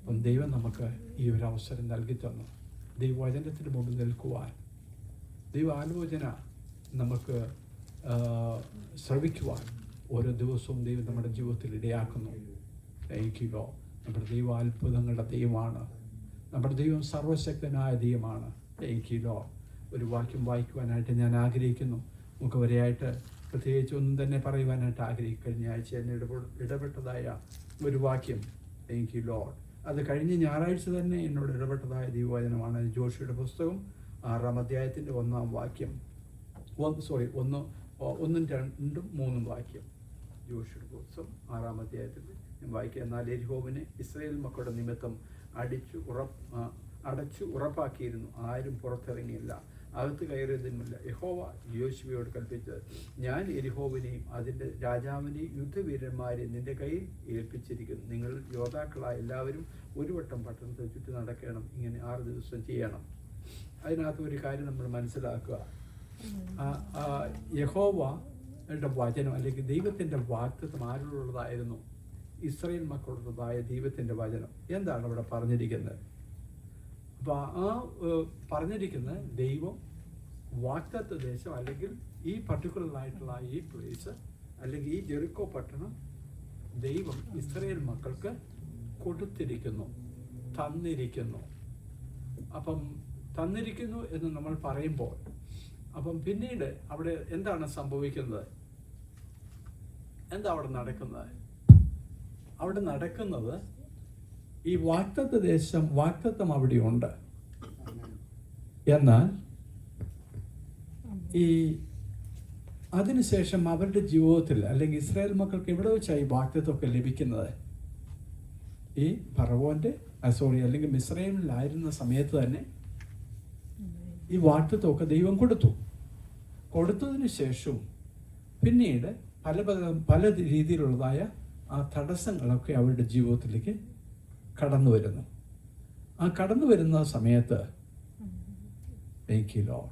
അപ്പം ദൈവം നമുക്ക് ഈ ഒരു അവസരം നൽകി തന്നു. ദൈവവചനത്തിന് മുമ്പിൽ നിൽക്കുവാൻ. ദൈവ ആലോചന നമുക്ക് ശ്രവിക്കുവാൻ ഓരോ ദിവസവും ദൈവം നമ്മുടെ ജീവിതത്തിൽ ഇടയാക്കുന്നു. ലയിക്കുക നമ്മുടെ ദൈവം അത്ഭുതങ്ങളുടെ ദൈവമാണ്. നമ്മുടെ ദൈവം സർവശക്തനായ ദൈവമാണ്. ലയിക്കുക ഒരു വാക്യം വായിക്കുവാനായിട്ട് ഞാൻ ആഗ്രഹിക്കുന്നു. നമുക്ക് വരെയായിട്ട് പ്രത്യേകിച്ച് ഒന്നും തന്നെ പറയുവാനായിട്ട് ആഗ്രഹിക്കും കഴിഞ്ഞ ആഴ്ച എന്നെ ഇടപെട്ടതായ ഒരു വാക്യം താങ്ക് യു ലോഡ് അത് കഴിഞ്ഞ ഞായറാഴ്ച തന്നെ എന്നോട് ഇടപെട്ടതായ ദൈവവചനമാണ് ജോഷിയുടെ പുസ്തകം ആറാം അധ്യായത്തിന്റെ ഒന്നാം വാക്യം. ഒന്ന് സോറി ഒന്ന് ഒന്നും രണ്ടും മൂന്നും വാക്യം. ജോഷിയുടെ പുസ്തകം ആറാം അധ്യായത്തിൽ ഞാൻ വായിക്കുക എന്നാൽ എരിഹോവിനെ ഇസ്രയേൽ മക്കളുടെ നിമിത്തം അടിച്ചു ഉറപ്പ് അടച്ചു ഉറപ്പാക്കിയിരുന്നു. ആരും പുറത്തിറങ്ങിയില്ല. അകത്ത് കയറിയതിനുമില്ല യഹോവ യോശുവയോട് കൽപ്പിച്ച് ഞാൻ എരിഹോവിനെയും അതിന്റെ രാജാവിനെയും യുദ്ധവീരന്മാരെയും നിന്റെ കയ്യിൽ ഏൽപ്പിച്ചിരിക്കുന്നു. നിങ്ങൾ യോദ്ധാക്കളായ എല്ലാവരും ഒരു വട്ടം പട്ടണത്തെ ചുറ്റി നടക്കണം. ഇങ്ങനെ ആറ് ദിവസം ചെയ്യണം. അതിനകത്ത് ഒരു കാര്യം നമ്മൾ മനസ്സിലാക്കുക. യഹോവയുടെ വചനം അല്ലെങ്കിൽ ദൈവത്തിന്റെ വാക്തത്വം ആരോടുള്ളതായിരുന്നു? ഇസ്രയേൽ മക്കളുള്ളതായ ദൈവത്തിന്റെ വചനം. എന്താണ് അവിടെ പറഞ്ഞിരിക്കുന്നത്? ആ പറഞ്ഞിരിക്കുന്ന ദൈവം വാക്തത്വ ദേശം അല്ലെങ്കിൽ ഈ പർട്ടിക്കുലർ ആയിട്ടുള്ള ഈ പ്ലേസ് അല്ലെങ്കിൽ ഈ ജെറിക്കോ പട്ടണം ദൈവം ഇസ്രയേൽ മക്കൾക്ക് കൊടുത്തിരിക്കുന്നു തന്നിരിക്കുന്നു. അപ്പം തന്നിരിക്കുന്നു എന്ന് നമ്മൾ പറയുമ്പോൾ അപ്പം പിന്നീട് അവിടെ എന്താണ് സംഭവിക്കുന്നത്? എന്താ അവിടെ നടക്കുന്നത്? അവിടെ നടക്കുന്നത് ഈ വാക്തത്വ ദേശം വാക്തത്വം അവിടെയുണ്ട്. എന്നാൽ ഈ അതിനുശേഷം അവരുടെ ജീവിതത്തിൽ അല്ലെങ്കിൽ ഇസ്രായേൽ മക്കൾക്ക് എവിടെ വെച്ചായി വാക്തത്വമൊക്കെ ലഭിക്കുന്നത്? ഈ പറവോന്റെ സോറി അല്ലെങ്കിൽ മിസ്രൈമിലായിരുന്ന സമയത്ത് തന്നെ ഈ വാക്തത്വമൊക്കെ ദൈവം കൊടുത്തു. കൊടുത്തതിന് ശേഷം പിന്നീട് പല പല രീതിയിലുള്ളതായ ആ തടസ്സങ്ങളൊക്കെ അവരുടെ ജീവിതത്തിലേക്ക് കടന്നു വരുന്നു. ആ കടന്നു വരുന്ന സമയത്ത് എനിക്ക് ലോ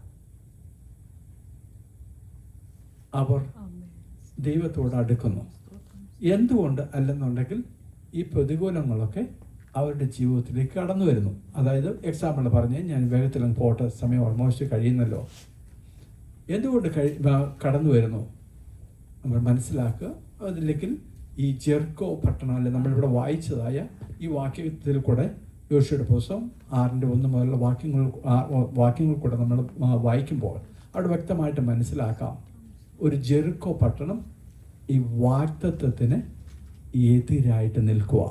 അവർ ദൈവത്തോട് അടുക്കുന്നു. എന്തുകൊണ്ട് അല്ലെന്നുണ്ടെങ്കിൽ ഈ പ്രതികൂലങ്ങളൊക്കെ അവരുടെ ജീവിതത്തിലേക്ക് കടന്നു വരുന്നു. അതായത് എക്സാമ്പിൾ പറഞ്ഞ് ഞാൻ വേഗത്തിൽ പോട്ടെ സമയം ഓൾമോസ്റ്റ് കഴിയുന്നല്ലോ. എന്തുകൊണ്ട് കഴി കടന്നു വരുന്നു? നമ്മൾ മനസ്സിലാക്കുക. അതില്ലെങ്കിൽ ഈ ജെർക്കോ പട്ടണം അല്ലെ നമ്മളിവിടെ വായിച്ചതായ ഈ വാക്യത്തിൽ കൂടെ യോശയുടെ പുസ്തകം ആറിന്റെ ഒന്ന് മുതലുള്ള വാക്യങ്ങൾ വാക്യങ്ങൾ കൂടെ നമ്മൾ വായിക്കുമ്പോൾ അവിടെ വ്യക്തമായിട്ട് മനസ്സിലാക്കാം. ഒരു ജെറുക്കോ പട്ടണം ഈ വാക്തത്വത്തിന് എതിരായിട്ട് നിൽക്കുക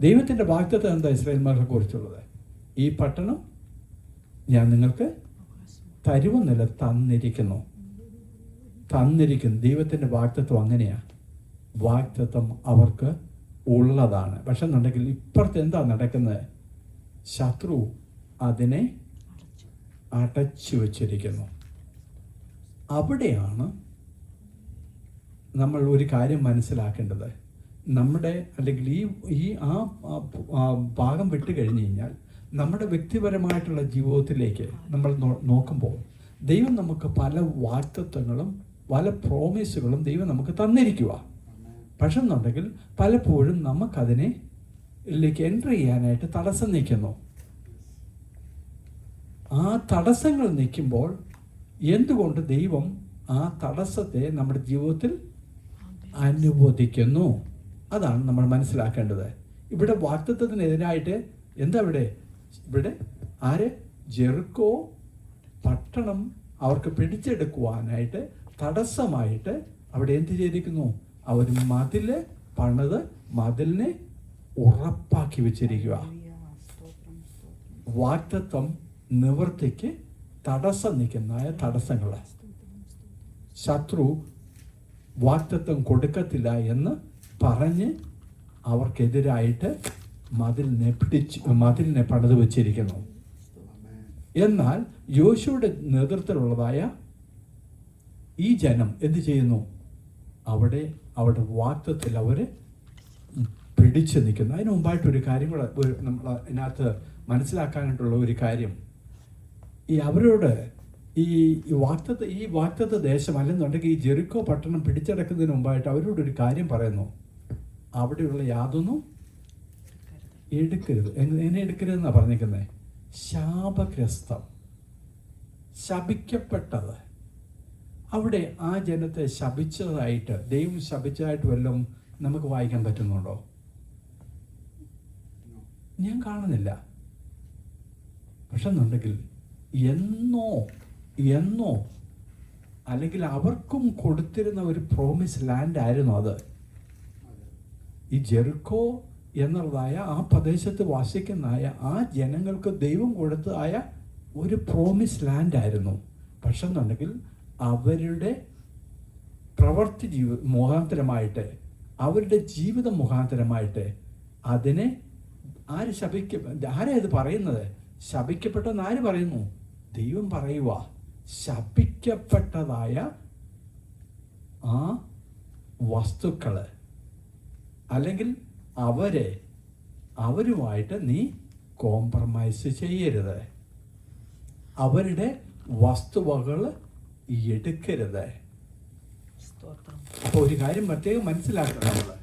ദൈവത്തിന്റെ വാക്തത്വം എന്താ ഇസ്രായേൽമാരെ കുറിച്ചുള്ളത്? ഈ പട്ടണം ഞാൻ നിങ്ങൾക്ക് തരുവെന്നില്ല തന്നിരിക്കുന്നു. തന്നിരിക്കുന്നു ദൈവത്തിന്റെ വാക്തത്വം അങ്ങനെയാണ് വാക്തത്വം അവർക്ക് ഉള്ളതാണ്. പക്ഷെ എന്നുണ്ടെങ്കിൽ ഇപ്പുറത്ത് എന്താ നടക്കുന്നത്? ശത്രു അതിനെ അടച്ചു വച്ചിരിക്കുന്നു. അവിടെയാണ് നമ്മൾ ഒരു കാര്യം മനസ്സിലാക്കേണ്ടത്. നമ്മുടെ അല്ലെങ്കിൽ ഈ ഈ ആ ഭാഗം വിട്ട് കഴിഞ്ഞ് കഴിഞ്ഞാൽ നമ്മുടെ വ്യക്തിപരമായിട്ടുള്ള ജീവിതത്തിലേക്ക് നമ്മൾ നോക്കുമ്പോൾ ദൈവം നമുക്ക് പല വാക്തത്വങ്ങളും പല പ്രോമിസുകളും ദൈവം നമുക്ക് തന്നിരിക്കുക പക്ഷെ എന്നുണ്ടെങ്കിൽ പലപ്പോഴും നമുക്കതിനെ ഇതിലേക്ക് എന്റർ ചെയ്യാനായിട്ട് തടസ്സം നിൽക്കുന്നു. ആ തടസ്സങ്ങൾ നിൽക്കുമ്പോൾ എന്തുകൊണ്ട് ദൈവം ആ തടസ്സത്തെ നമ്മുടെ ജീവിതത്തിൽ അനുവദിക്കുന്നു? അതാണ് നമ്മൾ മനസ്സിലാക്കേണ്ടത്. ഇവിടെ വാക്തത്വത്തിനെതിരായിട്ട് എന്താ ഇവിടെ? ഇവിടെ ആര്? ജെറുക്കോ പട്ടണം അവർക്ക് പിടിച്ചെടുക്കുവാനായിട്ട് തടസ്സമായിട്ട് അവിടെ എന്ത് ചെയ്തിരിക്കുന്നു? അവർ മതിൽ പണിത് മതിലിനെ ഉറപ്പാക്കി വെച്ചിരിക്കുക വാക്തത്വം നിവൃത്തിക്ക് തടസ്സം നിൽക്കുന്ന തടസ്സങ്ങൾ ശത്രു വാക്തത്വം കൊടുക്കത്തില്ല എന്ന് പറഞ്ഞ് അവർക്കെതിരായിട്ട് മതിലിനെ പിടിച്ച് മതിലിനെ പണിത് വെച്ചിരിക്കുന്നു. എന്നാൽ യോശുവിടെ നേതൃത്വത്തിലുള്ളതായ ഈ ജനം എന്ത് ചെയ്യുന്നു? അവിടെ അവിടെ വാക്തത്തിൽ അവർ പിടിച്ചു നിൽക്കുന്നു. അതിന് മുമ്പായിട്ട് ഒരു കാര്യം കൂടെ നമ്മൾ അതിനകത്ത് മനസ്സിലാക്കാനായിട്ടുള്ള ഒരു കാര്യം. ഈ അവരോട് ഈ വാക്തത്ത് ഈ വാക്തത്ത് ദേശം അല്ലെന്നുണ്ടെങ്കിൽ ഈ ജെറിക്കോ പട്ടണം പിടിച്ചടക്കുന്നതിന് മുമ്പായിട്ട് അവരോട് ഒരു കാര്യം പറയുന്നു. അവിടെയുള്ള യാതൊന്നും എടുക്കരുത്. എങ്ങ- എങ്ങനെ എടുക്കരുതെന്നാണ് പറഞ്ഞിരിക്കുന്നത് ശാപഗ്രസ്തം. ശപിക്കപ്പെട്ടത്. അവിടെ ആ ജനത്തെ ശപിച്ചതായിട്ട് ദൈവം ശപിച്ചതായിട്ട് വല്ലതും നമുക്ക് വായിക്കാൻ പറ്റുന്നുണ്ടോ? ഞാൻ കാണുന്നില്ല. പക്ഷെ എന്നുണ്ടെങ്കിൽ എന്നോ എന്നോ അല്ലെങ്കിൽ അവർക്കും കൊടുത്തിരുന്ന ഒരു പ്രോമിസ് ലാൻഡ് ആയിരുന്നു അത്. ഈ ജെറുക്കോ എന്നുള്ളതായ ആ പ്രദേശത്ത് വസിക്കുന്നതായ ആ ജനങ്ങൾക്ക് ദൈവം കൊടുത്തതായ ഒരു പ്രോമിസ് ലാൻഡ് ആയിരുന്നു. പക്ഷെ എന്നുണ്ടെങ്കിൽ അവരുടെ പ്രവർത്തി ജീവ മുഖാന്തരമായിട്ട് അവരുടെ ജീവിതം മുഖാന്തരമായിട്ട് അതിനെ ആര് ശപിക്ക ആരാ ഇത് പറയുന്നത്? ശപിക്കപ്പെട്ടെന്ന് ആര് പറയുന്നു? ദൈവം പറയുക ശപിക്കപ്പെട്ടതായ ആ വസ്തുക്കൾ അല്ലെങ്കിൽ അവരെ അവരുമായിട്ട് നീ കോംപ്രമൈസ് ചെയ്യരുത്. അവരുടെ വസ്തുവകൾ എടുക്കരുത്. സ്തോത്രം. അപ്പോൾ ഒരു കാര്യം പ്രത്യേകം മനസ്സിലാക്കണം നമ്മൾ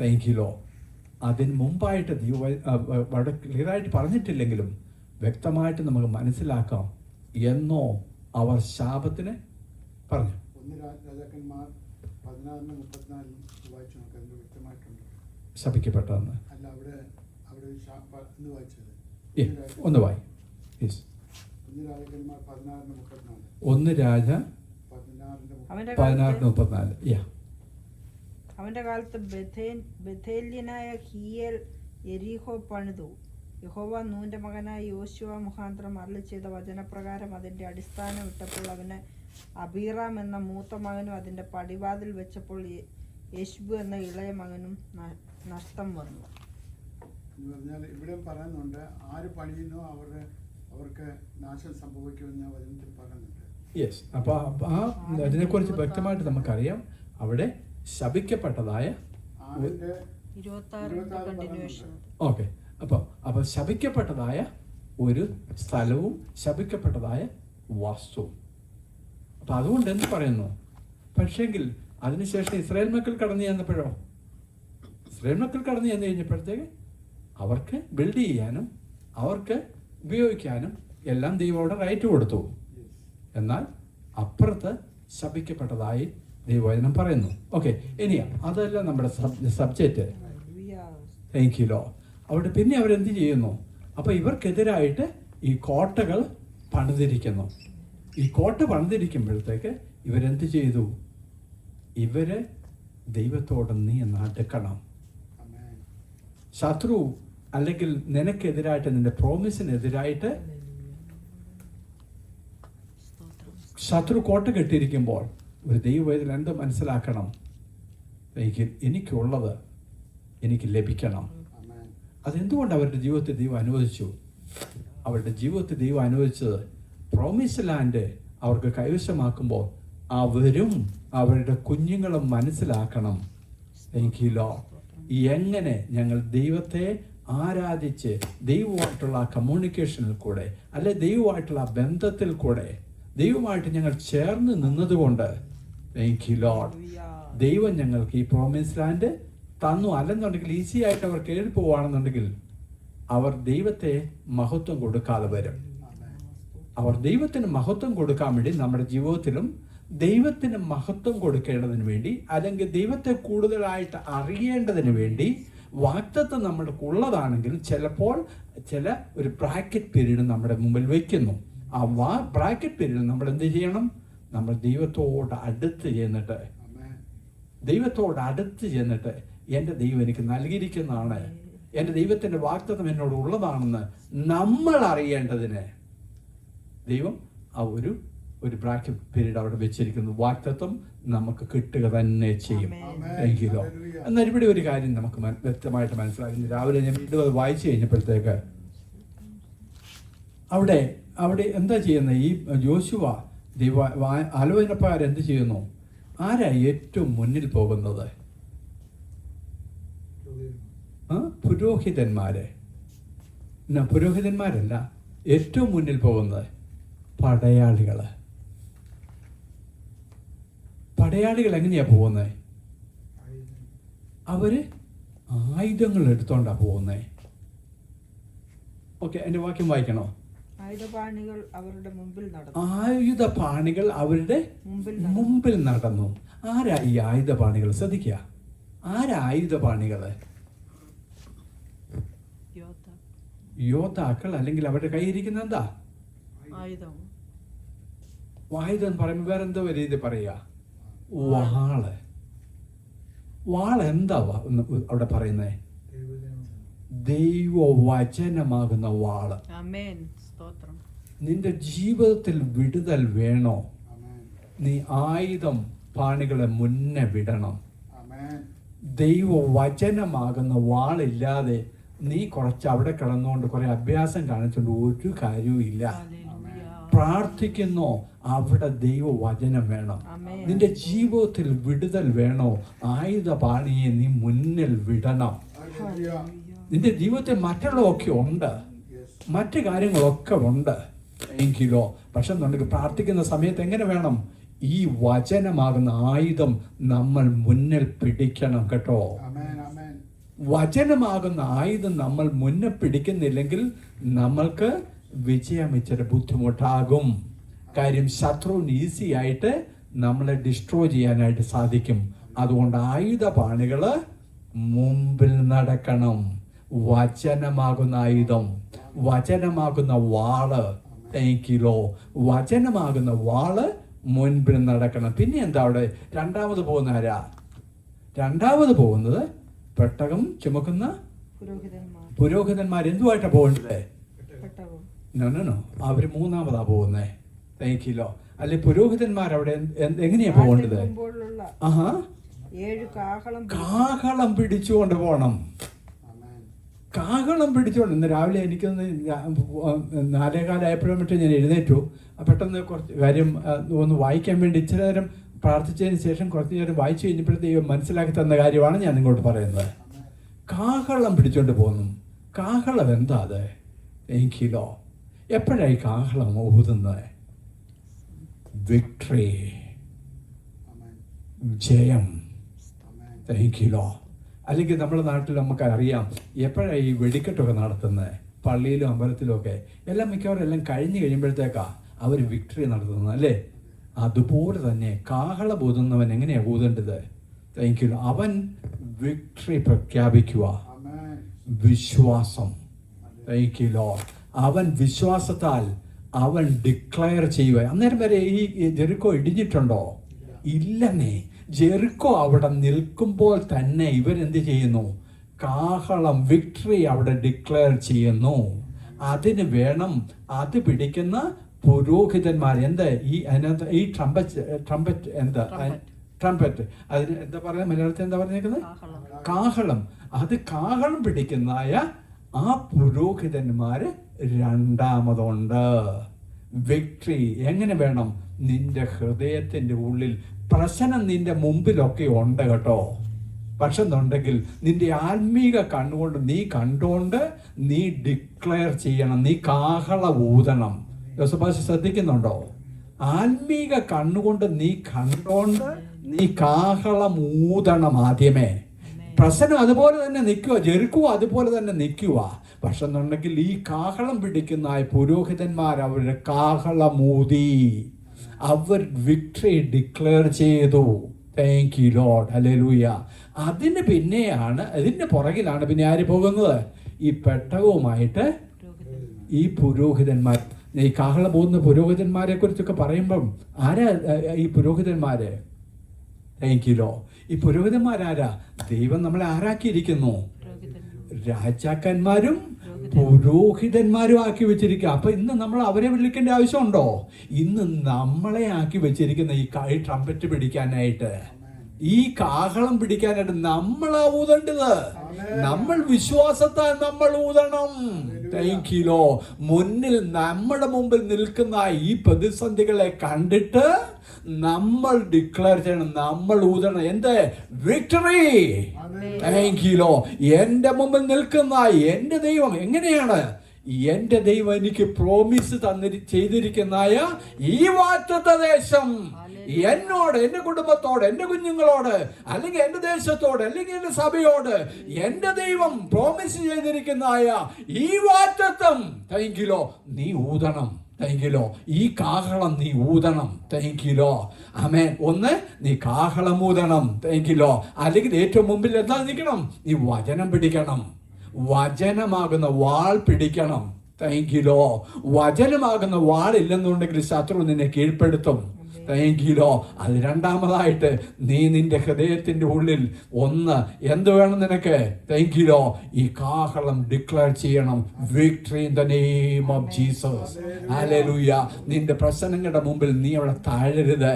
താങ്ക് യു ലോ അതിന് മുമ്പായിട്ട് വളരെ ക്ലിയറായിട്ട് പറഞ്ഞിട്ടില്ലെങ്കിലും വ്യക്തമായിട്ട് നമുക്ക് മനസ്സിലാക്കാം എന്നോ അവർ ശാപത്തിന് പറഞ്ഞു. ശപിക്കപ്പെട്ടതെന്ന്. ഒന്ന് വായി. ഒന്ന് രാജാക്കന്മാർ പതിനാറിന് മുപ്പത്തിനാല്. ഒന്ന് രാജ പതിനാറിന് കാലത്ത് മുപ്പത്തിനാല്. യാ അവന്റെ കാലത്ത് ബഥേല്യനായ ഹീയൽ എരീഹോ പണിതു. യഹോവ നൂന്റെ മകനായ യോശുവ മുഖാന്തരം അരളി ചെയ്ത വചനപ്രകാരം അതിന്റെ അടിസ്ഥാനം ഇട്ടപ്പോൾ അവന് അബീറാം എന്ന മൂത്ത മകനും അതിന്റെ പടിവാതിൽ വെച്ചപ്പോൾ യേശുബു എന്ന ഇളയ മകനും നഷ്ടം വന്നു. എന്ന് പറഞ്ഞാൽ ഇവിടെ പറയുന്നുണ്ട് ആര് പണിയുന്നോ അവരുടെ അവർക്ക് നാശം സംഭവിക്കുമെന്ന് വചനത്തിൽ പറയുന്നുണ്ട്. യെസ് അപ്പോൾ ആ അതിനെക്കുറിച്ച് വ്യക്തമായിട്ട് നമുക്കറിയാം. അവിടെ ശപിക്കപ്പെട്ടതായ ഓക്കെ. അപ്പോൾ അപ്പോൾ ശപിക്കപ്പെട്ടതായ ഒരു സ്ഥലവും ശപിക്കപ്പെട്ടതായ വസ്തുവും. അപ്പം അതുകൊണ്ട് എന്ത് പറയുന്നു? പക്ഷേങ്കിൽ അതിനുശേഷം ഇസ്രായേൽ മക്കൾ കടന്നു ചെന്നപ്പോഴോ? ഇസ്രായേൽ മക്കൾ കടന്നു ചെന്ന് കഴിഞ്ഞപ്പോഴത്തേക്ക് അവർക്ക് ബിൽഡ് ചെയ്യാനും അവർക്ക് ഉപയോഗിക്കാനും എല്ലാം ദൈവോടെ റൈറ്റ് കൊടുത്തു. എന്നാൽ അപ്പുറത്ത് ശപിക്കപ്പെട്ടതായി ദൈവവചനം പറയുന്നു. ഓക്കെ ഇനി അതല്ല നമ്മുടെ സബ്ജക്റ്റ് താങ്ക് യു ലോ അവിടെ പിന്നെ അവരെന്ത് ചെയ്യുന്നു? അപ്പോൾ ഇവർക്കെതിരായിട്ട് ഈ കോട്ടകൾ പണിതിരിക്കുന്നു. ഈ കോട്ട പണിതിരിക്കുമ്പോഴത്തേക്ക് ഇവരെന്ത് ചെയ്തു? ഇവർ ദൈവത്തോട് നീ നടക്കണം. ശത്രു അല്ലെങ്കിൽ നിനക്കെതിരായിട്ട് നിന്റെ പ്രോമിസിനെതിരായിട്ട് ശത്രു കോട്ട കെട്ടിയിരിക്കുമ്പോൾ ഒരു ദൈവവേദന എന്ത് മനസ്സിലാക്കണം. എനിക്ക് എനിക്കുള്ളത് എനിക്ക് ലഭിക്കണം. അതെന്തുകൊണ്ട് അവരുടെ ജീവിതത്തിൽ ദൈവം അനുവദിച്ചു? അവരുടെ ജീവിതത്തിൽ ദൈവം അനുവദിച്ചത് പ്രോമിസ് ലാൻഡ് അവർക്ക് കൈവശമാക്കുമ്പോൾ അവരും അവരുടെ കുഞ്ഞുങ്ങളും മനസ്സിലാക്കണം. എനിക്ക് ലോ എങ്ങനെ ഞങ്ങൾ ദൈവത്തെ ആരാധിച്ച് ദൈവമായിട്ടുള്ള കമ്മ്യൂണിക്കേഷനിൽ കൂടെ അല്ലെ ദൈവമായിട്ടുള്ള ബന്ധത്തിൽ കൂടെ ദൈവമായിട്ട് ഞങ്ങൾ ചേർന്ന് നിന്നതുകൊണ്ട് താങ്ക് യു ലോഡ് ദൈവം ഞങ്ങൾക്ക് ഈ പ്രോമിസ് ലാൻഡ് തന്നു. അല്ലെന്നുണ്ടെങ്കിൽ ഈസി ആയിട്ട് അവർ കയറി പോവുകയാണെന്നുണ്ടെങ്കിൽ അവർ ദൈവത്തെ മഹത്വം കൊടുക്കാതെ വരും. അവർ ദൈവത്തിന് മഹത്വം കൊടുക്കാൻ വേണ്ടി നമ്മുടെ ജീവിതത്തിലും ദൈവത്തിന് മഹത്വം കൊടുക്കേണ്ടതിന് വേണ്ടി അല്ലെങ്കിൽ ദൈവത്തെ കൂടുതലായിട്ട് അറിയേണ്ടതിന് വേണ്ടി വാക്തത്വം നമ്മൾക്ക് ഉള്ളതാണെങ്കിൽ ചിലപ്പോൾ ചില ഒരു ബ്രാക്കറ്റ് പീരീഡ് നമ്മുടെ മുമ്പിൽ വെക്കുന്നു. ആ വാ ബ്രാക്കറ്റ് പേരിൽ നമ്മൾ എന്ത് ചെയ്യണം? നമ്മൾ ദൈവത്തോട് അടുത്ത് ചെന്നിട്ട് ദൈവത്തോട് അടുത്ത് ചെന്നിട്ട് എന്റെ ദൈവം എനിക്ക് നൽകിയിരിക്കുന്നതാണ്. എന്റെ ദൈവത്തിന്റെ വാക്തത്വം എന്നോട് ഉള്ളതാണെന്ന് നമ്മൾ അറിയേണ്ടതിന് ദൈവം ആ ഒരു ഒരു ബ്രാക്കറ്റ് പീരീഡ് അവിടെ വെച്ചിരിക്കുന്നു. വാക്തത്വം നമുക്ക് കിട്ടുക തന്നെ ചെയ്യും. എങ്കിലോ താങ്ക് യു എന്നാൽ ഇവിടെ ഒരു കാര്യം നമുക്ക് വ്യക്തമായിട്ട് മനസ്സിലാക്കുന്നു രാവിലെ ഞാൻ വീണ്ടും അത് വായിച്ചു കഴിഞ്ഞപ്പോഴത്തേക്ക് അവിടെ അവിടെ എന്താ ചെയ്യുന്നത് ഈ ജോശുവ ദൈവ എന്ത് ചെയ്യുന്നു? ആരാ ഏറ്റവും മുന്നിൽ പോകുന്നത്? പുരോഹിതന്മാരെ. എന്നാ, പുരോഹിതന്മാരല്ല ഏറ്റവും മുന്നിൽ പോകുന്നത് പടയാളികൾ പടയാളികൾ എങ്ങനെയാ പോകുന്നത് അവർ ആയുധങ്ങൾ എടുത്തോണ്ടാ പോകുന്നത് ഓക്കെ എന്റെ വാക്യം വായിക്കണോ? ആയുധപാണികൾ അവരുടെ മുമ്പിൽ നടന്നു. ആയുധ പാണികൾ അവരുടെ മുമ്പിൽ നടന്നു. നടന്നു. ആരാ ഈ ആയുധപാണികൾ? ശ്രദ്ധിക്കുക ആരാ ആയുധ പാണികൾ യോദ്ധാക്കൾ അല്ലെങ്കിൽ അവരുടെ കയ്യിരിക്കുന്ന എന്താ? ആയുധം. പറയുമ്പോൾ വേറെ എന്തോ രീതി പറയുക വാൾ. വാൾ എന്താ അവിടെ പറയുന്നേ? ദൈവവചനമാകുന്ന വാൾ. നിന്റെ ജീവിതത്തിൽ വിടുതൽ വേണോ? ആമേൻ നീ ആയുധം പാണികളെ മുന്നേ വിടണം. ആമേൻ. ദൈവവചനമാകുന്ന വാളില്ലാതെ നീ കുറച്ച് അവിടെ കിടന്നുകൊണ്ട് കുറെ അഭ്യാസം കാണിച്ചുകൊണ്ട് ഒരു കാര്യവും ഇല്ല. പ്രാർത്ഥിക്കുന്നോ അവിടെ ദൈവവചനം വേണം. ആമേൻ. നിന്റെ ജീവിതത്തിൽ വിടുതൽ വേണോ? ആയുധ പാണിയെ നീ മുന്നിൽ വിടണം. ഹല്ലേലൂയ. നിന്റെ ജീവിതത്തിൽ മറ്റുള്ളതൊക്കെ ഉണ്ട്. മറ്റു കാര്യങ്ങളൊക്കെ ഉണ്ട്. എങ്കിലോ. പക്ഷെ നമുക്ക് പ്രാർത്ഥിക്കുന്ന സമയത്ത് എങ്ങനെ വേണം? ഈ വചനമാകുന്ന ആയുധം നമ്മൾ മുന്നിൽ പിടിക്കണം കേട്ടോ. വചനമാകുന്ന ആയുധം നമ്മൾ മുന്നിൽ പിടിക്കുന്നില്ലെങ്കിൽ നമ്മൾക്ക് വിജയം ഇച്ചിരി ബുദ്ധിമുട്ടാകും. കാര്യം ശത്രുവിന് ഈസി ആയിട്ട് നമ്മളെ ഡിസ്ട്രോ ചെയ്യാനായിട്ട് സാധിക്കും. അതുകൊണ്ട് ആയുധ പാണികൾ മുമ്പിൽ നടക്കണം. വചനമാകുന്ന ആയുധം വചനമാകുന്ന വാൾ കിലോ വചനമാകുന്ന വാൾ മുൻപിൽ നടക്കണം. പിന്നെ എന്താ അവിടെ? രണ്ടാമത് പോകുന്ന ആരാ? രണ്ടാമത് പോകുന്നത് പെട്ടകം ചുമക്കുന്ന പുരോഹിതന്മാർ. എന്തുമായിട്ടാ പോകേണ്ടത്? നോ അവർ മൂന്നാമതാ പോകുന്നേ. തേക്കിലോ അല്ലെ പുരോഹിതന്മാർ അവിടെ എങ്ങനെയാ പോകേണ്ടത്? ആഹാ. കാഹളം പിടിച്ചുകൊണ്ട് പോകണം. കാഹളം പിടിച്ചുകൊണ്ട് ഇന്ന് രാവിലെ എനിക്കൊന്ന് നാലേകാലായപ്പോഴും മറ്റും ഞാൻ എഴുന്നേറ്റു. പെട്ടെന്ന് കുറച്ച് കാര്യം ഒന്ന് വായിക്കാൻ വേണ്ടി ഇച്ചിരി നേരം പ്രാർത്ഥിച്ചതിന് ശേഷം കുറച്ച് നേരം വായിച്ചു കഴിഞ്ഞപ്പോഴത്തേക്കും മനസ്സിലാക്കി തന്ന കാര്യമാണ് ഞാൻ നിങ്ങളോട് പറയുന്നത്. കാഹളം പിടിച്ചുകൊണ്ട് പോകുന്നു കാഹളം എന്താ അത്? എനിക്കിലോ എപ്പോഴായി കാഹളം ഊതുന്നത്? വിക്ടറി ജയം. താങ്കിലോ അല്ലെങ്കിൽ നമ്മുടെ നാട്ടിൽ നമുക്ക് അറിയാം എപ്പോഴാണ് ഈ വെടിക്കെട്ടൊക്കെ നടത്തുന്നത് പള്ളിയിലും അമ്പലത്തിലും ഒക്കെ. എല്ലാം മിക്കവാറും എല്ലാം കഴിഞ്ഞു കഴിയുമ്പോഴത്തേക്കാ അവർ വിക്ടറി നടത്തുന്നത് അല്ലേ? അതുപോലെ തന്നെ കാഹള ബോധുന്നവൻ എങ്ങനെയാ ഊതേണ്ടത്? യു അവൻ വിക്ടറി പ്രഖ്യാപിക്കുക. വിശ്വാസം. താങ്ക് യു ലോ അവൻ വിശ്വാസത്താൽ അവൻ ഡിക്ലെയർ ചെയ്യുക. അന്നേരം വരെ ഈ ജെറിക്കോ ഇടിഞ്ഞിട്ടുണ്ടോ? ഇല്ലെന്നേ. ജെറിക്കോ അവിടെ നിൽക്കുമ്പോൾ തന്നെ ഇവരെന്ത് ചെയ്യുന്നു? കാഹളം വിക്ടറി അവിടെ ഡിക്ലെയർ ചെയ്യുന്നു. അതിന് വേണം അത് പിടിക്കുന്ന പുരോഹിതന്മാർ എന്താ? ഈ അതിനകത്ത് ഈ ട്രംപറ്റ് ട്രംപറ്റ് എന്താ? ട്രംപറ്റ് അതിന് എന്താ പറയുക മലയാളത്തിൽ എന്താ പറഞ്ഞേക്കുന്നത്? കാഹളം. അത് കാഹളം പിടിക്കുന്നതായ ആ പുരോഹിതന്മാര് രണ്ടാമതുണ്ട്. വിക്ടറി എങ്ങനെ വേണം? നിന്റെ ഹൃദയത്തിന്റെ ഉള്ളിൽ പ്രശ്നം നിന്റെ മുമ്പിലൊക്കെ ഉണ്ട് കേട്ടോ. പക്ഷെ എന്നുണ്ടെങ്കിൽ നിന്റെ ആത്മീക കണ്ണുകൊണ്ട് നീ കണ്ടുകൊണ്ട് നീ ഡിക്ലെയർ ചെയ്യണം. നീ കാഹള ഊതണം. യോസഭാഷ ശ്രദ്ധിക്കുന്നുണ്ടോ? ആത്മീക കണ്ണുകൊണ്ട് നീ കണ്ടോണ്ട് നീ കാഹളം ഊതണം ആദ്യമേ. പ്രശ്നം അതുപോലെ തന്നെ നിൽക്കുക. ജെറുക്കുക അതുപോലെ തന്നെ നിൽക്കുക. പക്ഷെ എന്നുണ്ടെങ്കിൽ ഈ കാഹളം പിടിക്കുന്ന പുരോഹിതന്മാർ അവരുടെ കാഹളമൂതി. അവർ വിക്ടറി ഡിക്ലെയർ ചെയ്തു. താങ്ക് യു ലോഡ് ഹല്ലേലൂയ അതിന് പിന്നെയാണ് അതിന്റെ പുറകിലാണ് പിന്നെ ആര് പോകുന്നത്? ഈ പെട്ടകവുമായിട്ട് ഈ പുരോഹിതന്മാർ. ഈ കാഹള പോകുന്ന പുരോഹിതന്മാരെ കുറിച്ചൊക്കെ പറയുമ്പം ആരാ ഈ പുരോഹിതന്മാര്? താങ്ക് യു ലോ ഈ പുരോഹിതന്മാരാരാ? ദൈവം നമ്മളെ ആരാക്കിയിരിക്കുന്നു? രാജാക്കന്മാരും പുരോഹിതന്മാരും ആക്കി വെച്ചിരിക്കുക. അപ്പൊ ഇന്ന് നമ്മൾ അവരെ വിളിക്കേണ്ട ആവശ്യമുണ്ടോ? ഇന്ന് നമ്മളെ ആക്കി വെച്ചിരിക്കുന്ന ഈ കൈ ട്രംപറ്റ് പിടിക്കാനായിട്ട്. ഈ കാഹളം പിടിക്കാനായിട്ട് നമ്മൾ ഊതേണ്ടത്. നമ്മൾ വിശ്വാസത്താൽ നമ്മൾ ഊതണം. താങ്കിലോ മുന്നിൽ നമ്മുടെ മുമ്പിൽ നിൽക്കുന്ന ഈ പ്രതിസന്ധികളെ കണ്ടിട്ട് നമ്മൾ ഡിക്ലെയർ ചെയ്യണം. നമ്മൾ ഊതണം. എന്ത്? വിക്ടറി താങ്കിലോ എന്റെ മുമ്പിൽ നിൽക്കുന്ന എന്റെ ദൈവം എങ്ങനെയാണ്? എന്റെ ദൈവം എനിക്ക് പ്രോമിസ് തന്നി ചെയ്തിരിക്കുന്ന ഈ വാറ്റത്തെ ദേശം എന്നോട് എന്റെ കുടുംബത്തോട് എന്റെ കുഞ്ഞുങ്ങളോട് അല്ലെങ്കിൽ എന്റെ ദേശത്തോട് അല്ലെങ്കിൽ എന്റെ സഭയോട് എന്റെ ദൈവം പ്രോമിസ് ചെയ്തിരിക്കുന്നതായ ഈ വാറ്റത്വം തൈങ്കിലോ നീ ഊതണം. തൈങ്കിലോ ഈ കാഹളം നീ ഊതണം. തൈങ്കിലോ അമേൻ ഒന്ന് നീ കാഹളം ഊതണം. തൈങ്കിലോ അല്ലെങ്കിൽ ഏറ്റവും മുമ്പിൽ എന്താ നിൽക്കണം? നീ വചനം പിടിക്കണം. വചനമാകുന്ന വാൾ പിടിക്കണം. താങ്കിലോ വചനമാകുന്ന വാളില്ലെന്നുണ്ടെങ്കിൽ ശത്രു നിന്നെ കീഴ്പ്പെടുത്തും. താങ്കിലോ അത് രണ്ടാമതായിട്ട് നീ നിന്റെ ഹൃദയത്തിന്റെ ഉള്ളിൽ ഒന്ന് എന്ത് വേണം നിനക്ക്? താങ്കിലോ ഈ കാഹളം ഡിക്ലെയർ ചെയ്യണം. Victory in the name of Jesus alleluia നിന്റെ പ്രശ്നങ്ങളുടെ മുമ്പിൽ നീ അവിടെ താഴരുത്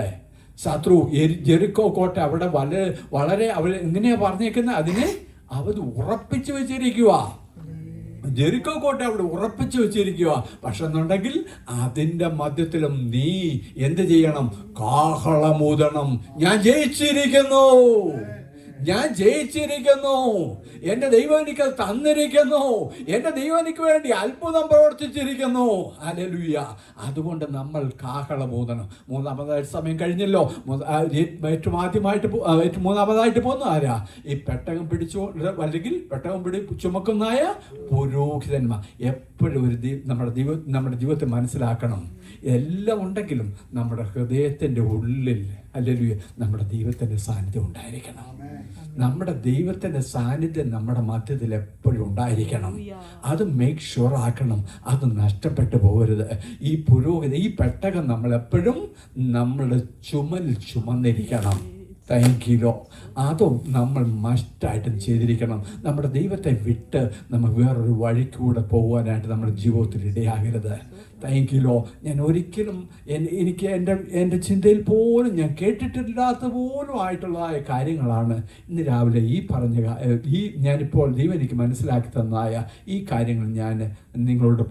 ശത്രു ജെറിക്കോ കോട്ട അവിടെ വളരെ വളരെ അവർ എങ്ങനെയാ പറഞ്ഞേക്കുന്നത് അതിനെ? അവർ ഉറപ്പിച്ചു വെച്ചിരിക്കുക ജെറിക്കോ കോട്ട അവിടെ ഉറപ്പിച്ചു വെച്ചിരിക്കുക പക്ഷെ എന്നുണ്ടെങ്കിൽ അതിന്റെ മധ്യത്തിലും നീ എന്ത് ചെയ്യണം? കാഹളമൂതണം ഞാൻ ജയിച്ചിരിക്കുന്നു. ഞാൻ ജയിച്ചിരിക്കുന്നു. എന്റെ ദൈവം എനിക്ക് തന്നിരിക്കുന്നു. എന്റെ ദൈവം എനിക്ക് വേണ്ടി അത്ഭുതം പ്രവർത്തിച്ചിരിക്കുന്നു. അലലുയ്യ അതുകൊണ്ട് നമ്മൾ കാഹളമൂതണം മൂന്നാമതായിട്ട് സമയം കഴിഞ്ഞല്ലോ. ഏറ്റവും ആദ്യമായിട്ട് മൂന്നാമതായിട്ട് പോകുന്ന ആരാ? ഈ പെട്ടകം പിടിച്ചു അല്ലെങ്കിൽ പെട്ടകം പിടി ചുമക്കുന്നതായ പുരോഹിതന്മാർ. എപ്പോഴും ഒരു നമ്മുടെ ദൈവ നമ്മുടെ ജീവിതത്തെ മനസ്സിലാക്കണം. എല്ലാം ഉണ്ടെങ്കിലും നമ്മുടെ ഹൃദയത്തിന്റെ ഉള്ളിൽ അല്ലെങ്കിൽ നമ്മുടെ ദൈവത്തിന്റെ സാന്നിധ്യം ഉണ്ടായിരിക്കണം. നമ്മുടെ ദൈവത്തിന്റെ സാന്നിധ്യം നമ്മുടെ മധ്യത്തിൽ എപ്പോഴും ഉണ്ടായിരിക്കണം. അത് മേക്ക് ഷുവർ ആക്കണം. അത് നഷ്ടപ്പെട്ടു പോകരുത്. ഈ പുരോഗതി ഈ പെട്ടകം നമ്മൾ എപ്പോഴും നമ്മുടെ ചുമൽ ചുമന്നിരിക്കണം. താങ്കിലോ അതും നമ്മൾ മസ്റ്റായിട്ടും ചെയ്തിരിക്കണം. നമ്മുടെ ദൈവത്തെ വിട്ട് നമ്മൾ വേറൊരു വഴിക്കൂടെ പോകാനായിട്ട് നമ്മുടെ ജീവിതത്തിൽ ഇടയാകരുത്. താങ്കിലോ ഞാൻ ഒരിക്കലും എനിക്ക് എന്റെ എന്റെ ചിന്തയിൽ പോലും ഞാൻ കേട്ടിട്ടില്ലാത്ത പോലും ആയിട്ടുള്ളതായ കാര്യങ്ങളാണ് ഇന്ന് രാവിലെ ഈ പറഞ്ഞ ഈ ഞാനിപ്പോൾ ദൈവം എനിക്ക് മനസ്സിലാക്കി തന്നതായ ഈ കാര്യങ്ങൾ ഞാൻ നിങ്ങളോട്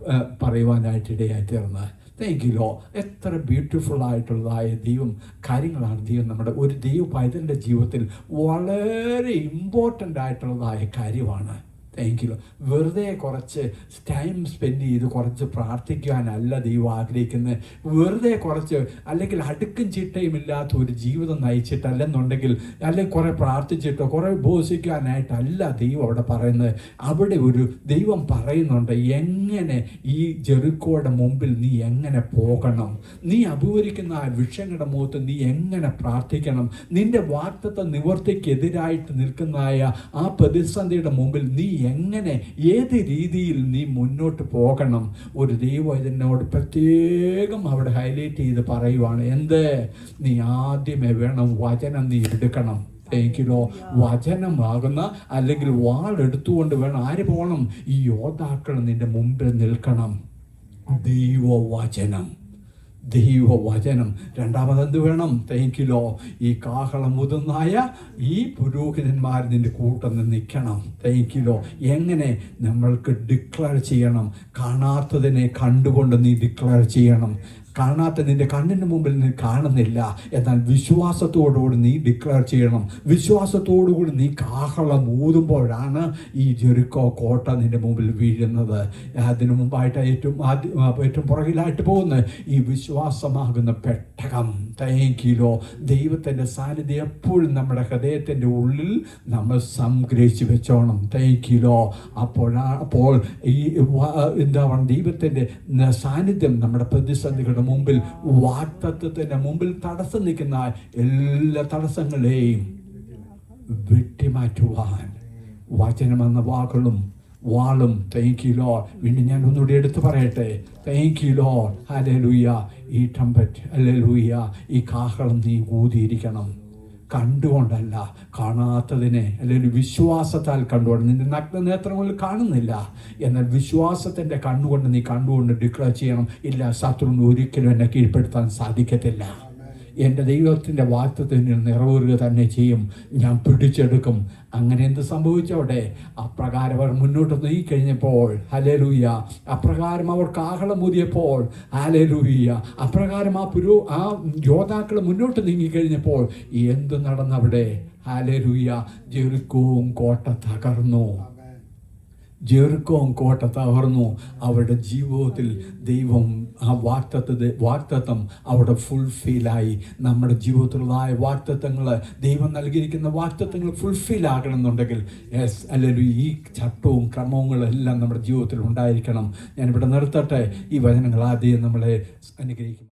പറയുവാനായിട്ട് ഇടയായി തീർന്നത് താങ്കിലോ എത്ര ബ്യൂട്ടിഫുൾ ആയിട്ടുള്ളതായ ദൈവം കാര്യങ്ങളാണ് ദൈവം നമ്മുടെ ഒരു ദൈവ പൈതലിന്റെ ജീവിതത്തിൽ വളരെ ഇമ്പോർട്ടന്റ് ആയിട്ടുള്ളതായ കാര്യമാണ്. താങ്ക് യു വെറുതെ കുറച്ച് ടൈം സ്പെൻഡ് ചെയ്ത് കുറച്ച് പ്രാർത്ഥിക്കാനല്ല ദൈവം ആഗ്രഹിക്കുന്നത് വെറുതെ കുറച്ച് അല്ലെങ്കിൽ അടുക്കും ചിട്ടയും ഇല്ലാത്ത ഒരു ജീവിതം നയിച്ചിട്ടല്ലെന്നുണ്ടെങ്കിൽ അല്ലെങ്കിൽ കുറേ പ്രാർത്ഥിച്ചിട്ടോ കുറേ ഉപസിക്കാനായിട്ടല്ല ദൈവം അവിടെ പറയുന്നത് അവിടെ ഒരു ദൈവം പറയുന്നുണ്ട് എങ്ങനെ ഈ ജെറുക്കോയുടെ മുമ്പിൽ നീ എങ്ങനെ പോകണം? നീ അഭിവരിക്കുന്ന ആ വിഷയങ്ങളുടെ മുഖത്ത് നീ എങ്ങനെ പ്രാർത്ഥിക്കണം? നിന്റെ വാക്തത്വ നിവർത്തിക്കെതിരായിട്ട് നിൽക്കുന്നതായ ആ പ്രതിസന്ധിയുടെ മുമ്പിൽ നീ എങ്ങനെ ഏത് രീതിയിൽ നീ മുന്നോട്ട് പോകണം? ഒരു ദൈവം ഇതിനോട് പ്രത്യേകം അവിടെ ഹൈലൈറ്റ് ചെയ്ത് പറയുവാണ്. എന്ത്? നീ ആദ്യമേ വേണം വചനം നീ എടുക്കണം. എങ്കിലോ വചനമാകുന്ന അല്ലെങ്കിൽ വാളെടുത്തുകൊണ്ട് വേണം ആര് പോകണം? ഈ യോദ്ധാക്കൾ നിന്റെ മുമ്പിൽ നിൽക്കണം. ദൈവവചനം. ദൈവവചനം രണ്ടാമത് എന്ത് വേണം? തേക്കിലോ ഈ കാഹളം മുതുന്നായ ഈ പുരോഹിതന്മാർ നിന്റെ കൂട്ടം നിൽക്കണം. തേക്കിലോ എങ്ങനെ നമ്മൾക്ക് ഡിക്ലെയർ ചെയ്യണം? കാണാത്തതിനെ കണ്ടുകൊണ്ട് നീ ഡിക്ലെയർ ചെയ്യണം. കാണാത്ത നിന്റെ കണ്ണിന് മുമ്പിൽ നീ കാണുന്നില്ല എന്നാൽ വിശ്വാസത്തോടുകൂടി നീ ഡിക്ലെയർ ചെയ്യണം. വിശ്വാസത്തോടുകൂടി നീ കാഹളം ഊതുമ്പോഴാണ് ഈ ജെറുക്കോ കോട്ട നിന്റെ മുമ്പിൽ വീഴുന്നത്. അതിനു മുമ്പായിട്ട് ഏറ്റവും ആദ്യം ഏറ്റവും പുറകിലായിട്ട് പോകുന്നത്. ഈ വിശ്വാസമാകുന്ന പെട്ടകം. തേങ്കിലോ ദൈവത്തിന്റെ സാന്നിധ്യം എപ്പോഴും നമ്മുടെ ഹൃദയത്തിന്റെ ഉള്ളിൽ നമ്മൾ സംഗ്രഹിച്ച് വെച്ചോണം. തേങ്കിലോ അപ്പോഴാ അപ്പോൾ ഈ എന്താ പറയുക ദൈവത്തിന്റെ സാന്നിധ്യം നമ്മുടെ പ്രതിസന്ധികളുടെ മുമ്പിൽ വാക്തത്വത്തിന്റെ മുമ്പിൽ തടസ്സം നിൽക്കുന്ന എല്ലാ തടസ്സങ്ങളെയും വെട്ടിമാറ്റുവാൻ വചനമെന്ന വാക്കുകളും വാളും. താങ്ക് യു ലോ വീണ്ടും ഞാൻ ഒന്നുകൂടി എടുത്തു പറയട്ടെ. താങ്ക് യു ലോ അല്ലെ ലൂയ ഈ ടംപറ്റ് അല്ലെ ലൂയ ഈ കാഹളം നീ ഊതിയിരിക്കണം. കണ്ടുകൊണ്ടല്ല കാണാത്തതിനെ അല്ലെങ്കിൽ വിശ്വാസത്താൽ കണ്ടുകൊണ്ട് നിന്റെ നഗ്ന നേത്രങ്ങളിൽ കാണുന്നില്ല. എന്നാൽ വിശ്വാസത്തിന്റെ കണ്ണുകൊണ്ട് നീ കണ്ടുകൊണ്ട് ഡിക്ലെയർ ചെയ്യണം ഇല്ല ശത്രുവിന് ഒരിക്കലും എന്നെ കീഴ്പ്പെടുത്താൻ സാധിക്കത്തില്ല. എന്റെ ദൈവത്തിന്റെ വാക്തത്തിന് നിറവേറുക തന്നെ ചെയ്യും. ഞാൻ പിടിച്ചെടുക്കും. അങ്ങനെ എന്ത് സംഭവിച്ചവിടെ? അപ്രകാരം അവർ മുന്നോട്ട് നീങ്ങിക്കഴിഞ്ഞപ്പോൾ ഹലലൂയ അപ്രകാരം അവർക്ക് അവർ കാഹളമൂതിയപ്പോൾ ഹലലൂയ അപ്രകാരം ആ പുരോ ആ യോദ്ധാക്കൾ മുന്നോട്ട് നീങ്ങിക്കഴിഞ്ഞപ്പോൾ എന്ത് നടന്നവിടെ? ഹലലൂയ ജെറുക്കവും കോട്ട തകർന്നു. ജെറുക്കോം കോട്ട തകർന്നു. അവരുടെ ജീവിതത്തിൽ ദൈവം ആ വാക്തത്വ വാക്തത്വം അവിടെ ഫുൾഫില്ലായി നമ്മുടെ ജീവിതത്തിലുള്ളതായ വാക്തത്വങ്ങൾ ദൈവം നൽകിയിരിക്കുന്ന വാക്തത്വങ്ങൾ ഫുൾഫിൽ ആകണമെന്നുണ്ടെങ്കിൽ യെസ് അല്ലെങ്കിൽ ഈ ചട്ടവും ക്രമങ്ങളും എല്ലാം നമ്മുടെ ജീവിതത്തിൽ ഉണ്ടായിരിക്കണം. ഞാനിവിടെ നിർത്തട്ടെ. ഈ വചനങ്ങൾ ആദ്യം നമ്മളെ അനുഗ്രഹിക്കും.